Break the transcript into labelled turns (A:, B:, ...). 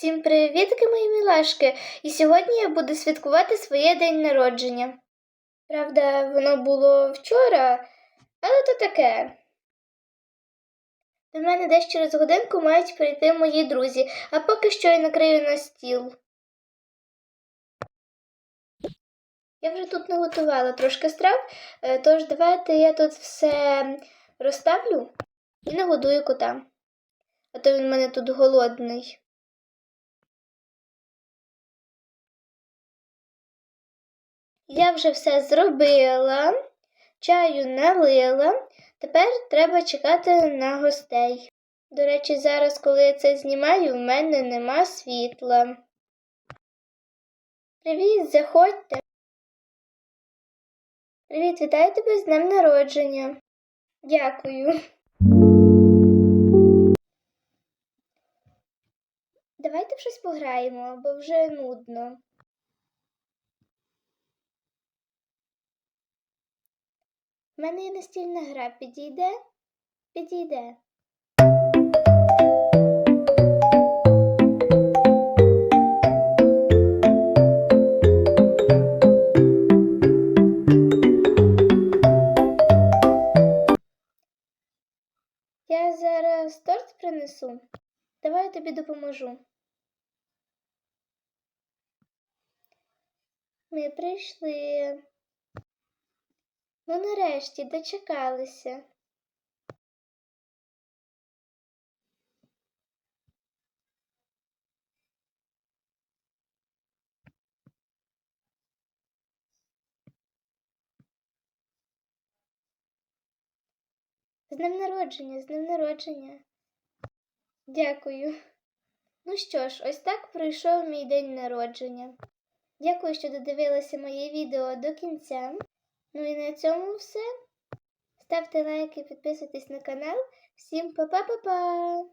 A: Всім привітки, мої мілашки! І сьогодні я буду святкувати своє день народження. Правда, воно було вчора, але то таке. До мене десь через годинку мають прийти мої друзі, а поки що я накрию на стіл. Я вже тут наготувала трошки страв, е, тож давайте я тут все розставлю і нагодую кота. А то він в мене тут голодний. Я вже все зробила, чаю налила. Тепер треба чекати на гостей. До речі, зараз, коли я це знімаю, в мене нема світла. Привіт, заходьте. Привіт, вітаю тебе з днем народження. Дякую. Давайте в щось пограємо, бо вже нудно. У мене є настільна гра. Підійде? Підійде. Я зараз торт принесу. Давай я тобі допоможу. Ми прийшли. Ну, нарешті дочекалися. З днем народження, з днем народження. Дякую. Ну що ж, ось так пройшов мій день народження. Дякую, що додивилися моє відео до кінця. Ну і на цьому все. Ставте лайки, підписуйтесь на канал. Всім па-па-па-па!